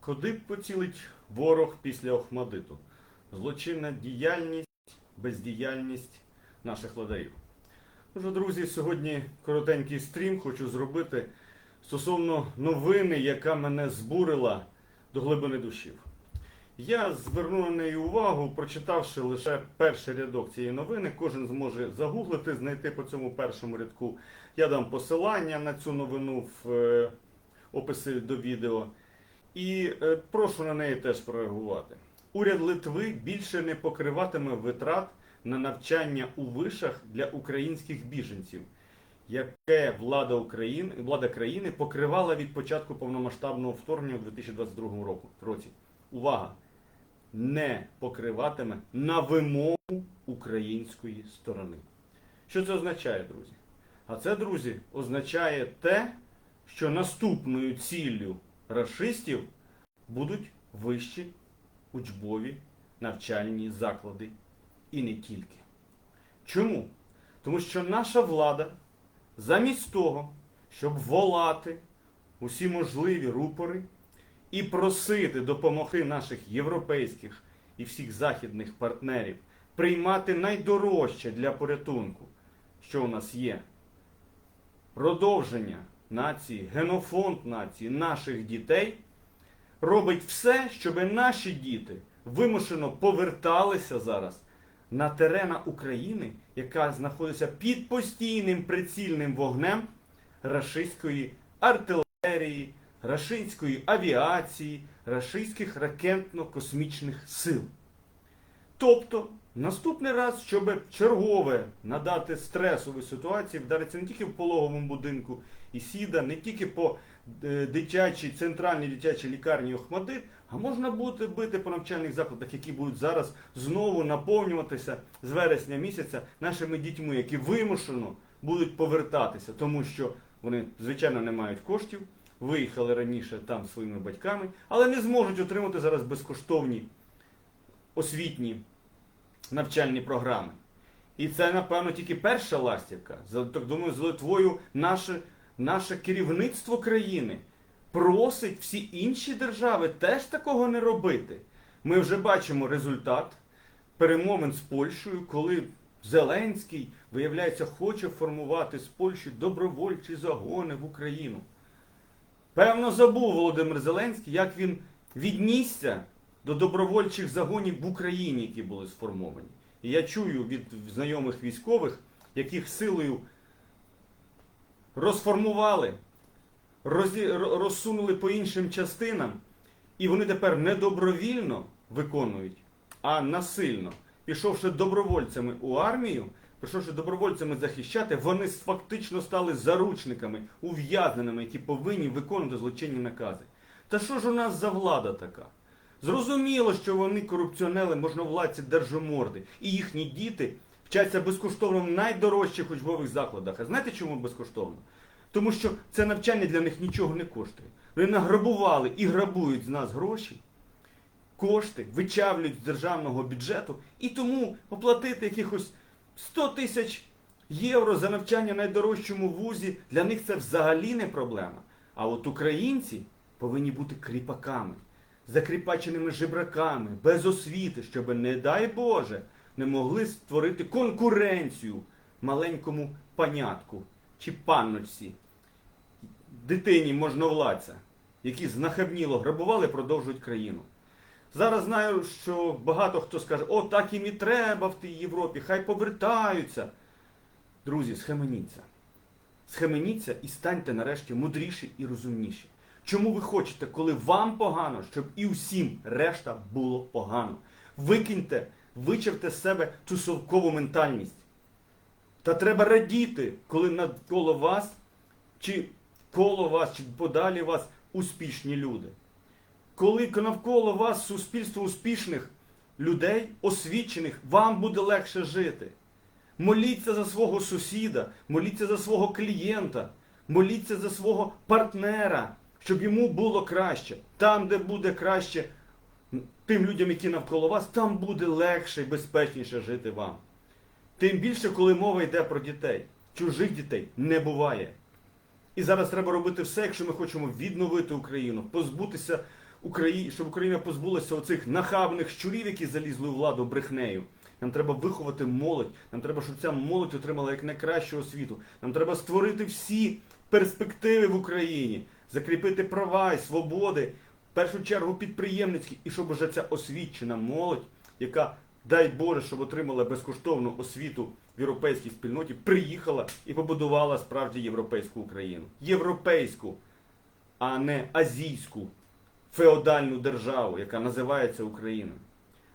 Куди б поцілить ворог після Охмадиту? Злочинна діяльність, бездіяльність наших владарів. Отже, друзі, сьогодні коротенький стрім хочу зробити стосовно новини, яка мене збурила до глибини душів. Я зверну на неї увагу, прочитавши лише перший рядок цієї новини. Кожен зможе загуглити, знайти по цьому першому рядку. Я дам посилання на цю новину в е, описі до відео. І е, прошу на неї теж прореагувати. Уряд Литви більше не покриватиме витрат на навчання у вишах для українських біженців, яке влада України, влада країни покривала від початку повномасштабного вторгнення у 2022 року- році. Увага! Не покриватиме на вимогу української сторони. Що це означає, друзі? А це, друзі, означає те, що наступною ціллю рашистів будуть вищі учбові навчальні заклади і не тільки. Чому? Тому що наша влада, замість того, щоб волати усі можливі рупори і просити допомоги наших європейських і всіх західних партнерів приймати найдорожче для порятунку, що у нас є, продовження нації, генофонд нації, наших дітей, робить все, щоб наші діти вимушено поверталися зараз на терена України, яка знаходиться під постійним прицільним вогнем рашистської артилерії, рашистської авіації, рашистських ракетно-космічних сил. Тобто, наступний раз, щоб чергове надати стресові ситуації, вдариться не тільки в пологовому будинку Ісіда, не тільки по дитячій, центральній дитячій лікарні Охмадит, а можна буде бити по навчальних закладах, які будуть зараз знову наповнюватися з вересня місяця нашими дітьми, які вимушено будуть повертатися, тому що вони, звичайно, не мають коштів, виїхали раніше там своїми батьками, але не зможуть отримати зараз безкоштовні освітні навчальні програми. І це, напевно, тільки перша ластівка. Так думаю, з Литвою наше, наше керівництво країни просить всі інші держави теж такого не робити. Ми вже бачимо результат перемовин з Польщею, коли Зеленський, виявляється, хоче формувати з Польщі добровольчі загони в Україну. Певно, забув Володимир Зеленський, як він віднісся до добровольчих загонів в Україні, які були сформовані. І я чую від знайомих військових, яких силою розформували, розі- розсунули по іншим частинам, і вони тепер не добровільно виконують, а насильно. Пішовши добровольцями у армію, пішовши добровольцями захищати, вони фактично стали заручниками, ув'язненими, які повинні виконувати злочинні накази. Та що ж у нас за влада така? Зрозуміло, що вони корупціонери, можновладці, держоморди, і їхні діти вчаться безкоштовно в найдорожчих учбових закладах. А знаєте чому безкоштовно? Тому що це навчання для них нічого не коштує. Вони награбували і грабують з нас гроші, кошти, вичавлюють з державного бюджету, і тому оплатити якихось 100 тисяч євро за навчання в найдорожчому вузі для них це взагалі не проблема. А от українці повинні бути кріпаками, закріпаченими жебраками, без освіти, щоб, не дай Боже, не могли створити конкуренцію маленькому панятку чи панночці, дитині можновладця, які знахабніло грабували, продовжують країну. Зараз знаю, що багато хто скаже, о, так їм і треба в тій Європі, хай повертаються. Друзі, схаменіться. Схаменіться і станьте нарешті мудріші і розумніші. Чому ви хочете, коли вам погано, щоб і усім решта було погано? Викиньте, вичерте з себе цю совкову ментальність. Та треба радіти, коли навколо вас, чи коло вас, чи подалі вас успішні люди. Коли навколо вас суспільство успішних людей, освічених, вам буде легше жити. Моліться за свого сусіда, моліться за свого клієнта, моліться за свого партнера, щоб йому було краще. Там, де буде краще тим людям, які навколо вас, там буде легше і безпечніше жити вам. Тим більше, коли мова йде про дітей. Чужих дітей не буває. І зараз треба робити все, якщо ми хочемо відновити Україну, позбутися Україна, щоб Україна позбулася оцих нахабних щурів, які залізли у владу брехнею. Нам треба виховати молодь. Нам треба, щоб ця молодь отримала як найкращу освіту. Нам треба створити всі перспективи в Україні, закріпити права і свободи, першу чергу підприємницькі, і щоб вже ця освічена молодь, яка, дай Боже, щоб отримала безкоштовну освіту в європейській спільноті, приїхала і побудувала справді європейську Україну. Європейську, а не азійську феодальну державу, яка називається Україною.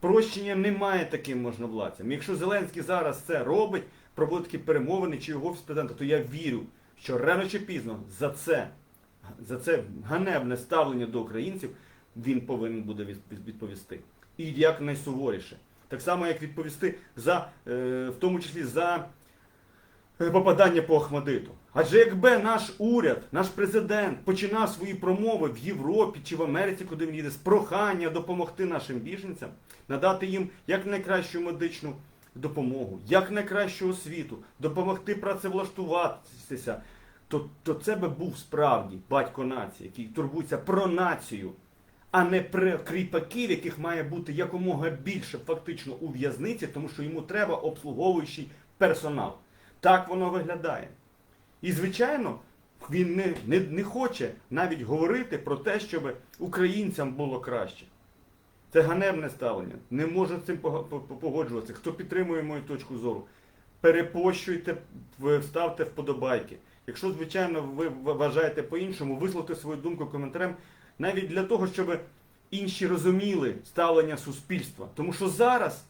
Прощення немає таким можновладцям. Якщо Зеленський зараз це робить, проводить такі перемовини чи його президента, то я вірю, що рано чи пізно за це, за це ганебне ставлення до українців він повинен буде відповісти. І як найсуворіше. Так само, як відповісти за, е, в тому числі за е, попадання по Ахмадиту. Адже якби наш уряд, наш президент починав свої промови в Європі чи в Америці, куди він їде, з прохання допомогти нашим біженцям, надати їм як найкращу медичну допомогу, як найкращу освіту, допомогти працевлаштуватися, то, то це би був справді батько нації, який турбується про націю, а не про кріпаків, яких має бути якомога більше фактично у в'язниці, тому що йому треба обслуговуючий персонал. Так воно виглядає. І, звичайно, він не, не, не хоче навіть говорити про те, щоб українцям було краще. Це ганебне ставлення. Не можу з цим пого- по- по- погоджуватися. Хто підтримує мою точку зору, перепощуйте, ставте вподобайки. Якщо, звичайно, ви вважаєте по-іншому, висловте свою думку коментарем, навіть для того, щоб інші розуміли ставлення суспільства. Тому що зараз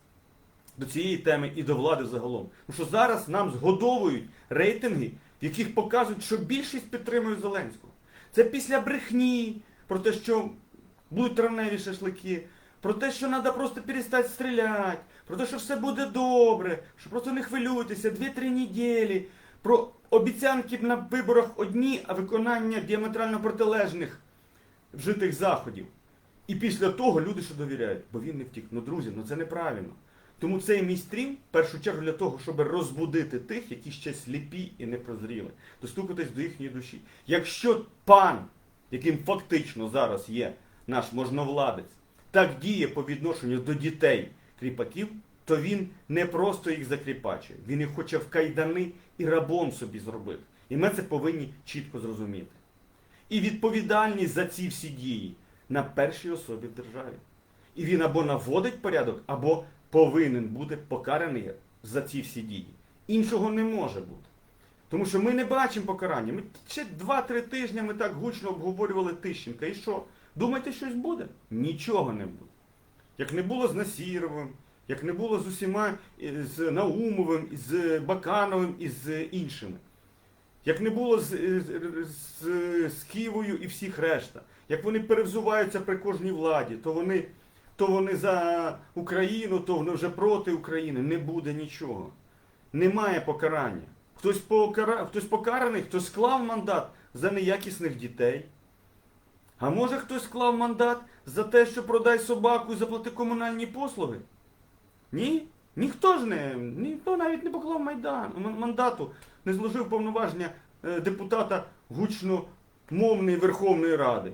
до цієї теми і до влади загалом. Тому що зараз нам згодовують рейтинги, в яких показують, що більшість підтримує Зеленського. Це після брехні про те, що будуть травневі шашлики, про те, що треба просто перестати стріляти, про те, що все буде добре, що просто не хвилюйтеся, 2-3 неділі, про обіцянки на виборах одні, а виконання діаметрально протилежних вжитих заходів. І після того люди що довіряють, бо він не втік. Ну, друзі, ну це неправильно. Тому цей мій стрім, в першу чергу, для того, щоб розбудити тих, які ще сліпі і не прозріли, достукатись до їхньої душі. Якщо пан, яким фактично зараз є наш можновладець, так діє по відношенню до дітей кріпаків, то він не просто їх закріпачує, він їх хоче в кайдани і рабом собі зробити. І ми це повинні чітко зрозуміти. І відповідальність за ці всі дії на першій особі в державі. І він або наводить порядок, або повинен бути покараний за ці всі дії. Іншого не може бути. Тому що ми не бачимо покарання. Ми ще 2-3 тижні ми так гучно обговорювали Тищенка. І що? Думаєте, щось буде? Нічого не буде. Як не було з Насіровим, як не було з усіма е, з Наумовим, з Бакановим і з іншими. Як не було з, е, з, з, з Києвою і всіх решта. Як вони перевзуваються при кожній владі, то вони, то вони за Україну, то вони вже проти України. Не буде нічого. Немає покарання. Хтось, покара... хтось покараний, хтось склав мандат за неякісних дітей. А може хтось склав мандат за те, що продай собаку і заплати комунальні послуги? Ні? Ніхто ж не, ніхто навіть не поклав майдан, мандату, не зложив повноваження е, депутата гучномовної Верховної Ради.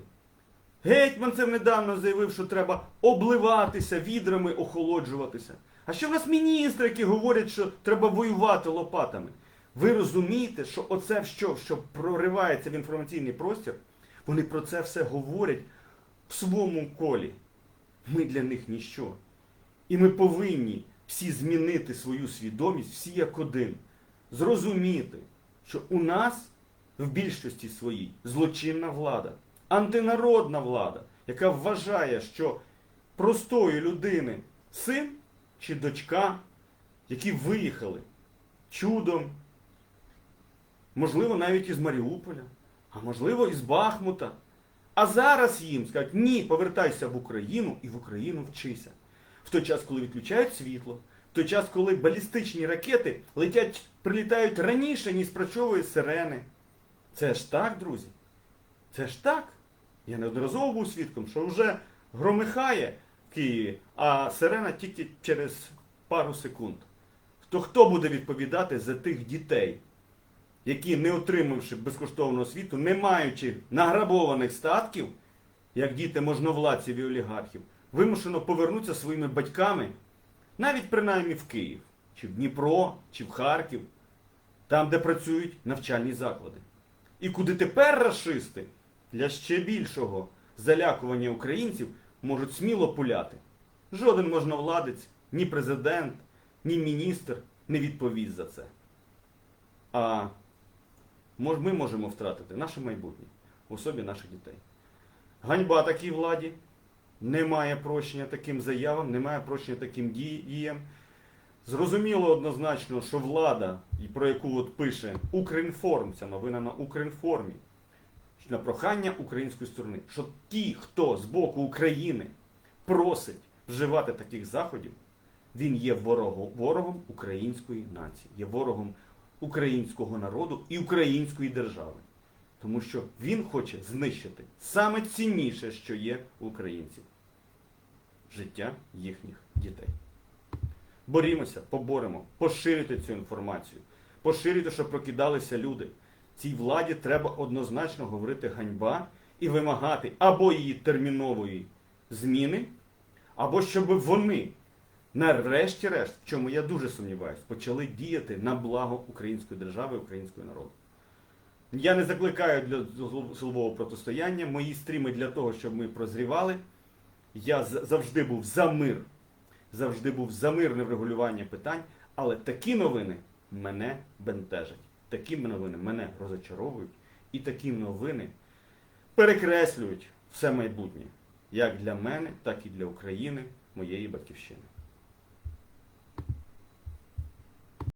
Гетьманцев недавно заявив, що треба обливатися відрами, охолоджуватися. А ще в нас міністри, які говорять, що треба воювати лопатами. Ви розумієте, що оце що, що проривається в інформаційний простір, вони про це все говорять в своєму колі. Ми для них ніщо. І ми повинні всі змінити свою свідомість, всі як один. Зрозуміти, що у нас в більшості своїй злочинна влада, антинародна влада, яка вважає, що простої людини син чи дочка, які виїхали чудом, можливо, навіть із Маріуполя, а можливо, із Бахмута. А зараз їм скажуть, ні, повертайся в Україну і в Україну вчися. В той час, коли відключають світло, в той час, коли балістичні ракети летять, прилітають раніше, ніж спрацьовує сирени. Це ж так, друзі. Це ж так. Я неодноразово був свідком, що вже громихає в Києві, а сирена тільки через пару секунд. То хто буде відповідати за тих дітей, які, не отримавши безкоштовну освіту, не маючи награбованих статків, як діти можновладців і олігархів, вимушено повернутися своїми батьками, навіть принаймні в Київ, чи в Дніпро, чи в Харків, там, де працюють навчальні заклади. І куди тепер расисти для ще більшого залякування українців можуть сміло пуляти. Жоден можновладець, ні президент, ні міністр не відповість за це. А ми можемо втратити наше майбутнє в особі наших дітей. Ганьба такій владі, немає прощення таким заявам, немає прощення таким діям. Зрозуміло однозначно, що влада, про яку от пише Укрінформ, ця новина на Укрінформі, на прохання української сторони, що ті, хто з боку України просить вживати таких заходів, він є ворогом, ворогом української нації, є ворогом українського народу і української держави. Тому що він хоче знищити саме цінніше, що є у українців життя їхніх дітей. Борімося, поборемо, поширюйте цю інформацію, поширюйте, щоб прокидалися люди. Цій владі треба однозначно говорити ганьба і вимагати або її термінової зміни, або щоб вони, нарешті-решт, в чому я дуже сумніваюся, почали діяти на благо української держави, українського народу. Я не закликаю для силового протистояння. Мої стріми для того, щоб ми прозрівали. Я завжди був за мир, завжди був за мирне врегулювання питань, але такі новини мене бентежать. Такі новини мене розочаровують, і такі новини перекреслюють все майбутнє, як для мене, так і для України, моєї батьківщини.